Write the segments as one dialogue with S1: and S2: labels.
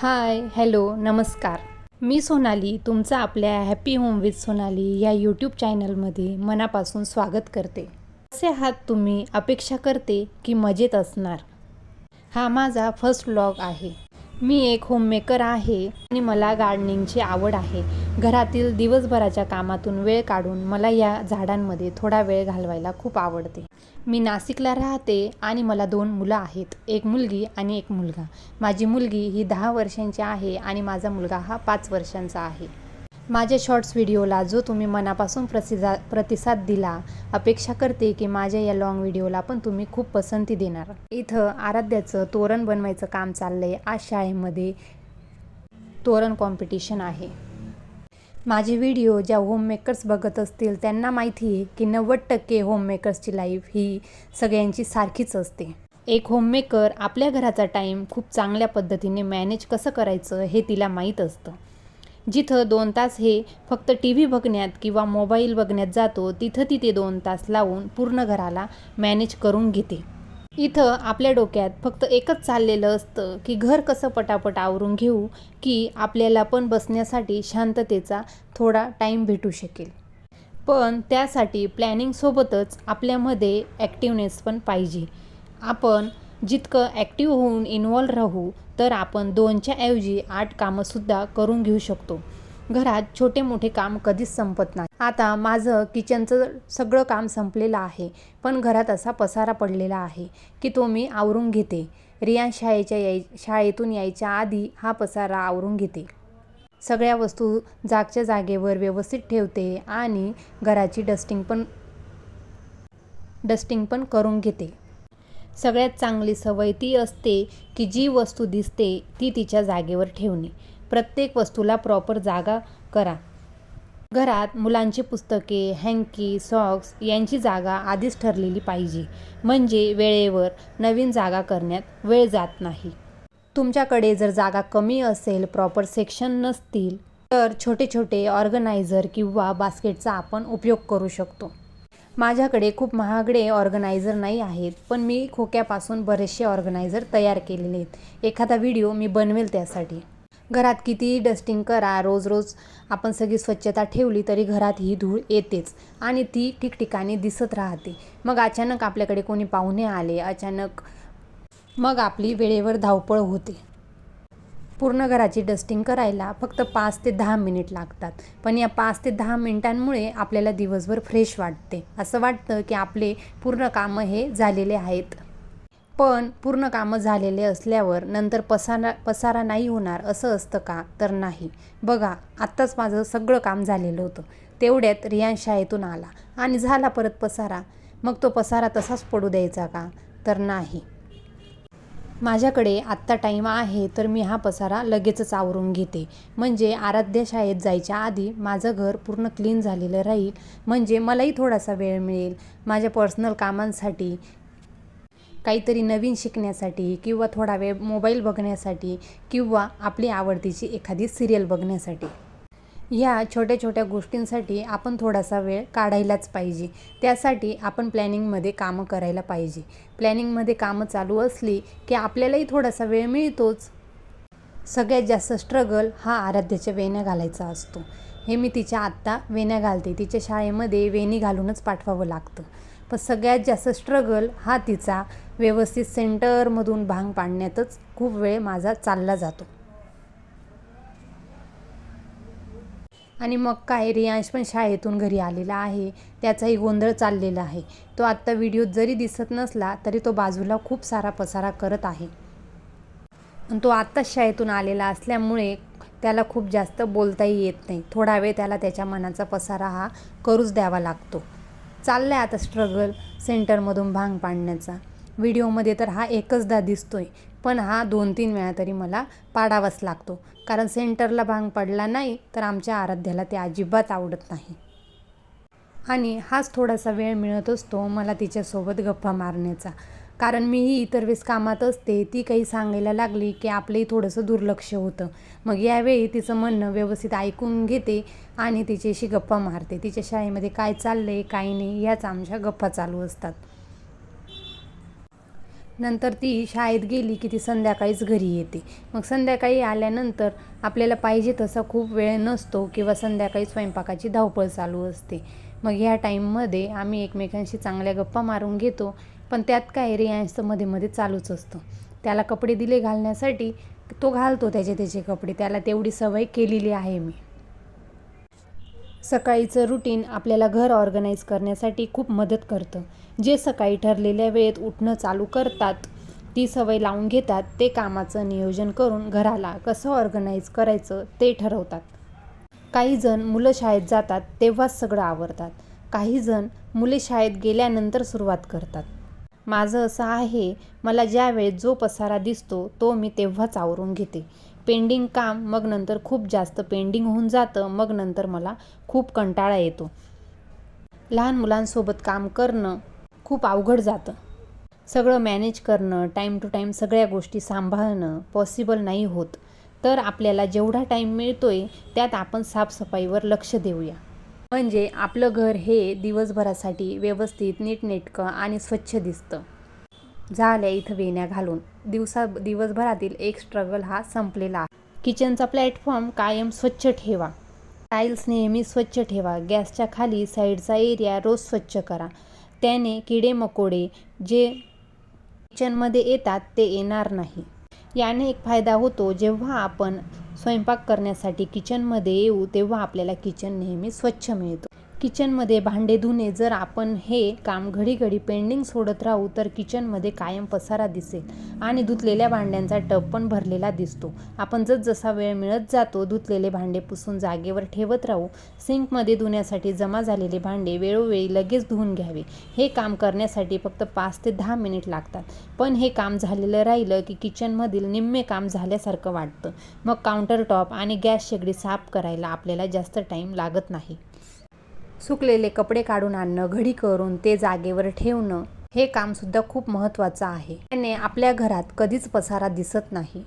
S1: Hi hello नमस्कार. मी सोनाली तुमचं आपल्या हॅपी होम विथ सोनाली या यूट्यूब चॅनलमध्ये मनापासून स्वागत करते. कसे आहात तुम्ही? अपेक्षा करते की मजेत असणार. हा माझा फर्स्ट व्लॉग आहे. मी एक होममेकर आहे आणि मला गार्डनिंगची आवड आहे. घरातील दिवसभराच्या कामातून वेळ काढून मला या झाडांमध्ये थोडा वेळ घालवायला खूप आवडते. मी नाशिकला राहते आणि मला दोन मुलं आहेत. एक मुलगी आणि एक मुलगा. माझी मुलगी ही दहा वर्षांची आहे आणि माझा मुलगा हा पाच वर्षांचा आहे. माझ्या शॉर्ट्स व्हिडिओला जो तुम्ही मनापासून प्रसिजा प्रतिसाद दिला अपेक्षा करते की माझ्या या लॉंग व्हिडिओला पण तुम्ही खूप पसंती देणार. इथं आराध्याचं तोरण बनवायचं काम चाललं आहे आज शाळेमध्ये तोरण कॉम्पिटिशन आहे. माझे व्हिडिओ ज्या होममेकर्स बघत असतील त्यांना माहिती आहे की नव्वद टक्के होममेकर्सची लाईफ ही सगळ्यांची सारखीच असते. एक होममेकर आपल्या घराचा टाईम खूप चांगल्या पद्धतीने मॅनेज कसं करायचं हे तिला माहीत असतं. जिथं दोन तास हे फक्त टी व्ही बघण्यात किंवा मोबाईल बघण्यात जातो तिथं ती ते दोन तास लावून पूर्ण घराला मॅनेज करून घेते. इथं आपल्या डोक्यात फक्त एकच चाललेलं असतं की घर कसं पटापट आवरून घेऊ की आपल्याला पण बसण्यासाठी शांततेचा थोडा टाईम भेटू शकेल. पण त्यासाठी प्लॅनिंगसोबतच आपल्यामध्ये ॲक्टिवनेस पण पाहिजे. आपण जितकं ॲक्टिव्ह होऊन इन्वॉल्व राहू तर आपण दोनच्या ऐवजी आठ कामंसुद्धा करून घेऊ शकतो. घरात छोटे मोठे काम कधीच संपत नाही. आता माझं किचनचं सगळं काम संपलेलं आहे पण घरात असा पसारा पडलेला आहे की तो मी आवरून घेते. रियान शाळेच्या याय शाळेतून यायच्या आधी हा पसारा आवरून घेते. सगळ्या वस्तू जागच्या जागेवर व्यवस्थित ठेवते आणि घराची डस्टिंग पण डस्टिंग पण करून घेते. सगळ्यात चांगली सवय ती असते की जी वस्तू दिसते ती तिच्या जागेवर ठेवणे. प्रत्येक वस्तूला प्रॉपर जागा करा. घरात मुलांची पुस्तके हँकी सॉक्स यांची जागा आधीच ठरलेली पाहिजे. म्हणजे वेळेवर नवीन जागा करण्यात वेळ जात नाही. तुमच्याकडे जर जागा कमी असेल प्रॉपर सेक्शन नसतील तर छोटे छोटे ऑर्गनायझर किंवा बास्केटचा आपण उपयोग करू शकतो. माझ्याकडे खूप महागडे ऑर्गनायझर नाही आहेत पण मी खोक्यापासून बरेचसे ऑर्गनायझर तयार केलेले आहेत. एखादा व्हिडिओ मी बनवेल त्यासाठी. घरात कितीही डस्टिंग करा रोज रोज आपण सगळी स्वच्छता ठेवली तरी घरात ही धूळ येतेच आणि ती ठिकठिकाणी दिसत राहते. मग अचानक आपल्याकडे कोणी पाहुणे आले अचानक मग आपली वेळेवर धावपळ होते. पूर्ण घराची डस्टिंग करायला फक्त पाच ते दहा मिनिट लागतात. पण या पाच ते दहा मिनिटांमुळे आपल्याला दिवसभर फ्रेश वाटते. असं वाटतं की आपले पूर्ण कामं हे झालेले आहेत. पण पूर्ण कामं झालेले असल्यावर नंतर पसारा पसारा नाही होणार असं असतं का? तर नाही. बघा आत्ताच माझं सगळं काम झालेलं होतं. तेवढ्यात रियान शाळेतून आला आणि झाला परत पसारा. मग तो पसारा तसाच पडू द्यायचा का? तर नाही. माझ्याकडे आत्ता टाईम आहे तर मी हा पसारा लगेचच आवरून घेते. म्हणजे आराध्य शाळेत जायच्या आधी माझं घर पूर्ण क्लीन झालेलं राहील. म्हणजे मलाही थोडासा वेळ मिळेल. माझ्या पर्सनल कामांसाठी काहीतरी नवीन शिकण्यासाठी किंवा थोडा वेळ मोबाईल बघण्यासाठी किंवा आपली आवडतीची एखादी सिरियल बघण्यासाठी. ह्या छोट्या छोट्या गोष्टींसाठी आपण थोडासा वेळ काढायलाच पाहिजे. त्यासाठी आपण प्लॅनिंगमध्ये कामं करायला पाहिजे. प्लॅनिंगमध्ये कामं चालू असली की आपल्यालाही थोडासा वेळ मिळतोच. सगळ्यात जास्त स्ट्रगल हा आराध्याच्या वेण्या घालायचा असतो. हे मी तिच्या आत्ता वेण्या घालते. तिच्या शाळेमध्ये वेणी घालूनच पाठवावं लागतं. पण सगळ्यात जास्त स्ट्रगल हा तिचा. व्यवस्थित सेंटरमधून भांग पाडण्यातच खूप वेळ माझा चालला जातो. आणि मग काय रियांश पण शाळेतून घरी आलेला आहे. त्याचाही गोंधळ चाललेला आहे. तो आत्ता व्हिडिओ जरी दिसत नसला तरी तो बाजूला खूप सारा पसारा करत आहे. आणि तो आत्ताच शाळेतून आलेला असल्यामुळे त्याला खूप जास्त बोलताही येत नाही. थोडा वेळ त्याला त्याच्या मनाचा पसारा हा करूच द्यावा लागतो. चाललं आहे आता स्ट्रगल सेंटरमधून भांग पाडण्याचा. व्हिडिओमध्ये तर हा एकचदा दिसतोय पण हा दोन तीन वेळा तरी मला पाडावाच लागतो. कारण सेंटरला भांग पडला नाही तर आमच्या आराध्याला ते अजिबात आवडत नाही. आणि हाच थोडासा वेळ मिळत असतो मला तिच्यासोबत गप्पा मारण्याचा. कारण मीही इतर वेळेस कामात असते ती काही सांगायला लागली की आपलंही थोडंसं दुर्लक्ष होतं. मग यावेळी तिचं म्हणणं व्यवस्थित ऐकून घेते आणि तिच्याशी गप्पा मारते. तिच्या शाळेमध्ये काय चाललं आहे काय नाही याच आमच्या गप्पा चालू असतात. नंतर ती शाळेत गेली की ती संध्याकाळीच घरी येते. मग संध्याकाळी आल्यानंतर आपल्याला पाहिजे तसा खूप वेळ नसतो किंवा संध्याकाळी स्वयंपाकाची धावपळ चालू असते. मग ह्या टाईममध्ये आम्ही एकमेकांशी चांगल्या गप्पा मारून घेतो पण त्यात काय रियांशचं मध्ये मध्ये चालूच असतं. त्याला कपडे दिले घालण्यासाठी तो घालतो त्याचे त्याचे कपडे. त्याला तेवढी सवय केलेली आहे मी. सकाळीचं रुटीन आपल्याला घर ऑर्गनाईज करण्यासाठी खूप मदत करतं. जे सकाळी ठरलेल्या वेळेत उठणं चालू करतात ती सवय लावून घेतात ते कामाचं नियोजन करून घराला कसं ऑर्गनाईज करायचं ते ठरवतात. काही जण मुलं शाळेत जातात तेव्हाच सगळं आवरतात. काही जण मुले शाळेत गेल्यानंतर सुरुवात करतात. माझं असं आहे मला ज्यावेळेस जो पसारा दिसतो तो मी तेव्हाच आवरून घेते. पेंडिंग काम मग नंतर खूप जास्त पेंडिंग होऊन जातं मग नंतर मला खूप कंटाळा येतो. लहान मुलांसोबत काम करणं खूप अवघड जातं. सगळं मॅनेज करणं टाईम टू टाईम सगळ्या गोष्टी सांभाळणं पॉसिबल नाही होत. तर आपल्याला जेवढा टाईम मिळतो आहे त्यात आपण साफसफाईवर लक्ष देऊया. म्हणजे आपलं घर हे दिवसभरासाठी व्यवस्थित नीटनेटकं आणि स्वच्छ दिसतं. झाल्या इथं वेण्या घालून. दिवसा दिवसभरातील एक स्ट्रगल हा संपलेला आहे. किचनचा प्लॅटफॉर्म कायम स्वच्छ ठेवा. टाईल्स नेहमी स्वच्छ ठेवा. गॅसच्या खाली साईडचा एरिया रोज स्वच्छ करा. त्याने किडे मकोडे जे किचनमध्ये येतात ते येणार नाही. याने एक फायदा होतो जेव्हा आपण स्वयंपाक करण्यासाठी किचनमध्ये येऊ तेव्हा आपल्याला किचन नेहमी स्वच्छ मिळतो. किचनमध्ये भांडे धुणे जर आपण हे काम घडी घडी पेंडिंग सोडत राहू तर किचनमध्ये कायम पसारा दिसेल आणि धुतलेल्या भांड्यांचा टब पण भरलेला दिसतो. आपण जसा वेळ मिळत जातो धुतलेले भांडे पुसून जागेवर ठेवत राहू सिंकमध्ये धुण्यासाठी जमा झालेले भांडे वेळोवेळी लगेच धुवून घ्यावे. हे काम करण्यासाठी फक्त पाच ते दहा मिनिट लागतात. पण हे काम झालेलं राहिलं की किचनमधील निम्मे काम झाल्यासारखं वाटतं. मग काउंटर टॉप आणि गॅस शेगडी साफ करायला आपल्याला जास्त टाईम लागत नाही. सुकलेले कपडे काढून आणणं घडी करून ते जागेवर ठेवणं हे कामसुद्धा खूप महत्त्वाचं आहे. त्याने आपल्या घरात कधीच पसारा दिसत नाही.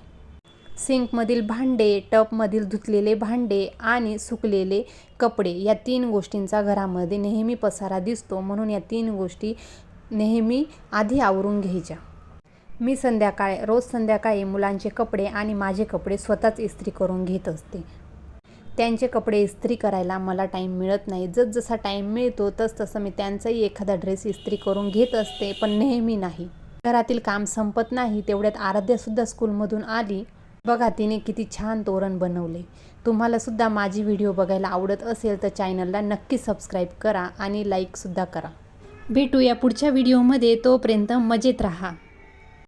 S1: सिंकमधील भांडे टपमधील धुतलेले भांडे आणि सुकलेले कपडे या तीन गोष्टींचा घरामध्ये नेहमी पसारा दिसतो म्हणून या तीन गोष्टी नेहमी आधी आवरून घ्यायच्या. मी संध्याकाळी रोज संध्याकाळी मुलांचे कपडे आणि माझे कपडे स्वतःच इस्त्री करून घेत असते. त्यांचे कपडे इस्त्री करायला मला टाईम मिळत नाही. जसजसा टाईम मिळतो तस तसं मी त्यांचाही एखादा ड्रेस इस्त्री करून घेत असते पण नेहमी नाही. घरातील काम संपत नाही तेवढ्यात आराध्यासुद्धा स्कूलमधून आली. बघा तिने किती छान तोरण बनवले. तुम्हालासुद्धा माझी व्हिडिओ बघायला आवडत असेल तर चॅनलला नक्की सबस्क्राईब करा आणि लाईकसुद्धा करा. भेटूया पुढच्या व्हिडिओमध्ये तोपर्यंत मजेत राहा.